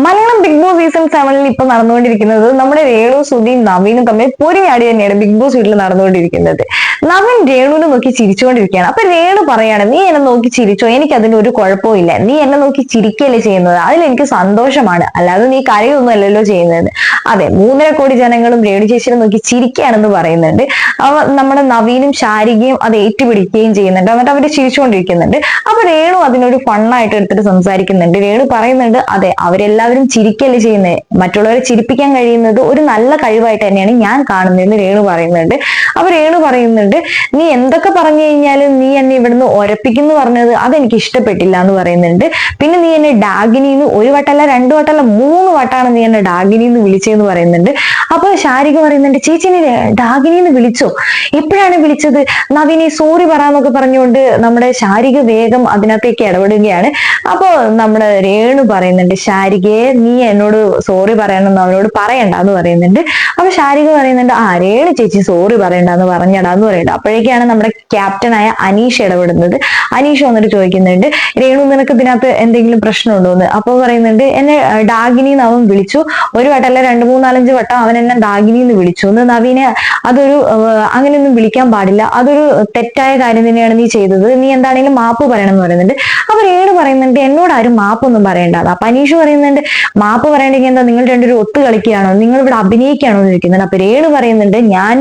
Malayalam big boss season സെവനിൽ ഇപ്പൊ നടന്നുകൊണ്ടിരിക്കുന്നത് നമ്മുടെ രേണു സുധീം നവീനും തമ്മിൽ പൊരിഞ്ഞാടി തന്നെയാണ് ബിഗ് ബോസ് വീട്ടിൽ നടന്നുകൊണ്ടിരിക്കുന്നത്. നവീൻ രേണുവിനെ നോക്കി ചിരിച്ചുകൊണ്ടിരിക്കുകയാണ്. അപ്പൊ രേണു പറയാണ് നീ എന്നെ നോക്കി ചിരിച്ചോ? എനിക്ക് അതിന് ഒരു കുഴപ്പവും ഇല്ല. നീ എന്നെ നോക്കി ചിരിക്കല്ലേ ചെയ്യുന്നത്? അതിൽ എനിക്ക് സന്തോഷമാണ്. അല്ലാതെ നീ കരയൊന്നും അല്ലല്ലോ ചെയ്യുന്നത്. അതെ മൂന്നര കോടി ജനങ്ങളും രേണു ചേച്ചിനെ നോക്കി ചിരിക്കുകയാണെന്ന് പറയുന്നുണ്ട്. അവ നമ്മുടെ നവീനും ശാരികയും അത് ഏറ്റുപിടിക്കുകയും ചെയ്യുന്നുണ്ട്. എന്നിട്ട് അവർ ചിരിച്ചുകൊണ്ടിരിക്കുന്നുണ്ട്. അപ്പൊ രേണു അതിനൊരു ഫണ്ണായിട്ട് എടുത്തിട്ട് സംസാരിക്കുന്നുണ്ട്. രേണു പറയുന്നുണ്ട് അതെ അവരെല്ലാവരും ചിരിക്കല്ലേ ചെയ്യുന്നത്? മറ്റുള്ളവരെ ചിരിപ്പിക്കാൻ കഴിയുന്നത് ഒരു നല്ല കഴിവായിട്ട് തന്നെയാണ് ഞാൻ കാണുന്നതെന്ന് രേണു പറയുന്നുണ്ട്. അപ്പൊ രേണു പറയുന്നുണ്ട് നീ എന്തൊക്കെ പറഞ്ഞു കഴിഞ്ഞാലും നീ എന്നെ ഇവിടുന്ന് ഒരപ്പിക്കുന്നു പറഞ്ഞത് അതെനിക്ക് ഇഷ്ടപ്പെട്ടില്ല എന്ന് പറയുന്നുണ്ട്. പിന്നെ നീ എന്നെ ഡാഗിനിന്ന് ഒരു വട്ടമല്ല രണ്ടു വട്ടമല്ല മൂന്ന് വട്ടാണ് നീ എന്നെ ഡാഗിനിന്ന് വിളിച്ചതെന്ന് പറയുന്നുണ്ട്. അപ്പൊ ശാരിക പറയുന്നുണ്ട് ചേച്ചിനെ ഡാഗിനിന്ന് വിളിച്ചോ? എപ്പോഴാണ് വിളിച്ചത്? നവീനെ സോറി പറയാന്നൊക്കെ പറഞ്ഞുകൊണ്ട് നമ്മുടെ ശാരിക വേഗം അതിനകത്തേക്ക് ഇടപെടുകയാണ്. അപ്പൊ നമ്മുടെ രേണു പറയുന്നുണ്ട് ശാരികയെ നീ എന്നോട് സോറി പറയണമെന്ന് അവനോട് പറയണ്ട എന്ന് പറയുന്നുണ്ട്. അപ്പൊ ശാരിക പറയുന്നുണ്ട് ആ രേണു ചേച്ചി സോറി പറയണ്ടെന്ന് പറഞ്ഞടാന്ന് പറയുന്നുണ്ട് അപ്പോഴേക്കാണ് നമ്മുടെ ക്യാപ്റ്റനായ അനീഷ് ഇടപെടുന്നത്. അനീഷ് വന്നിട്ട് ചോദിക്കുന്നുണ്ട് രേണു നിനക്ക് ഇതിനകത്ത് എന്തെങ്കിലും പ്രശ്നമുണ്ടോ എന്ന് അപ്പൊ പറയുന്നുണ്ട് എന്നെ ഡാഗിനി എന്ന് അവൻ വിളിച്ചു. ഒരു വട്ടമല്ല രണ്ട് മൂന്നാലഞ്ച് വട്ടം അവൻ എന്നെ ഡാഗിനി എന്ന് വിളിച്ചു. എന്ന് നവീനെ അതൊരു അങ്ങനെയൊന്നും വിളിക്കാൻ പാടില്ല. അതൊരു തെറ്റായ കാര്യം തന്നെയാണ് നീ ചെയ്തത്. നീ എന്താണെങ്കിലും മാപ്പ് പറയണം എന്ന് പറയുന്നുണ്ട്. അപ്പൊ പറയുന്നുണ്ട് എന്നോട് ആരും മാപ്പൊന്നും പറയേണ്ട അതാ പനീഷ് പറയുന്നുണ്ട് മാപ്പ് പറയണ്ടെങ്കിൽ എന്താ നിങ്ങൾ രണ്ടുപേരും ഒത്തു കളിക്കുകയാണോ? നിങ്ങൾ ഇവിടെ അഭിനയിക്കുകയാണോ എന്ന് ചോദിക്കുന്നുണ്ട്. അപ്പൊ രേണു പറയുന്നുണ്ട് ഞാൻ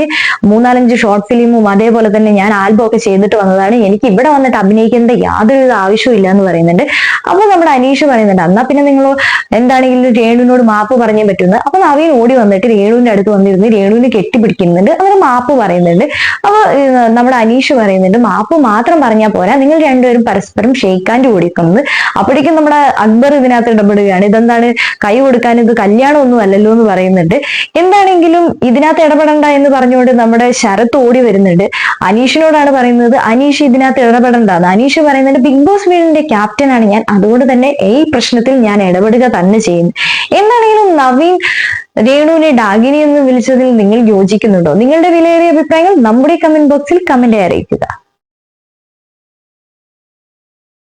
മൂന്നാലഞ്ച് ഷോർട്ട് ഫിലിമും അതേപോലെ തന്നെ ഞാൻ ആൽബം ഒക്കെ ചെയ്തിട്ട് വന്നതാണ്. എനിക്ക് ഇവിടെ വന്നിട്ട് അഭിനയിക്കേണ്ട യാതൊരു ആവശ്യവും ഇല്ല എന്ന് പറയുന്നുണ്ട്. അപ്പൊ നമ്മുടെ അനീഷ് പറയുന്നുണ്ട് എന്നാ പിന്നെ നിങ്ങൾ എന്താണെങ്കിലും രേണുവിനോട് മാപ്പ് പറഞ്ഞേ പറ്റുന്നത് അപ്പൊ നവീൻ ഓടി വന്നിട്ട് രേണുവിന്റെ അടുത്ത് വന്നിരുന്ന് രേണുവിനെ കെട്ടിപ്പിടിക്കുന്നുണ്ട്. അങ്ങനെ മാപ്പ് പറയുന്നുണ്ട്. അപ്പൊ നമ്മുടെ അനീഷ് പറയുന്നുണ്ട് മാപ്പ് മാത്രം പറഞ്ഞാൽ പോരാ. നിങ്ങൾ രണ്ടുപേരും പരസ്പരം ഷെയ്ക്കാന്റെ ഓടിക്കുന്നത്. അപ്പോഴേക്കും നമ്മുടെ അക്ബർ ഇതിനകത്ത് ഇടപെടുകയാണ്. ഇതെന്താണ്? കൈ കൊടുക്കാൻ ഇത് കല്യാണമൊന്നും അല്ലല്ലോ എന്ന് പറയുന്നുണ്ട്. എന്താണെങ്കിലും ഇതിനകത്ത് ഇടപെടണ്ട എന്ന് പറഞ്ഞുകൊണ്ട് നമ്മുടെ ശരത്ത് ഓടി വരുന്നുണ്ട്. അനീഷിനോടാണ് പറയുന്നത് അനീഷ് ഇതിനകത്ത് ഇടപെടണ്ടെന്ന്. അനീഷ് പറയുന്നുണ്ട് ബിഗ് ബോസ് വീടിന്റെ ക്യാപ്റ്റനാണ് ഞാൻ. അതുകൊണ്ട് തന്നെ ഈ പ്രശ്നത്തിൽ ഞാൻ ഇടപെടുക തന്നെ ചെയ്യുന്നു. എന്താണെങ്കിലും നവീൻ രേണുവിനെ ഡാഗിനി എന്ന് വിളിച്ചതിൽ നിങ്ങൾ യോജിക്കുന്നുണ്ടോ? നിങ്ങളുടെ വിലയേറിയ അഭിപ്രായങ്ങൾ നമ്മുടെ കമന്റ് ബോക്സിൽ കമന്റ് അറിയിക്കുക.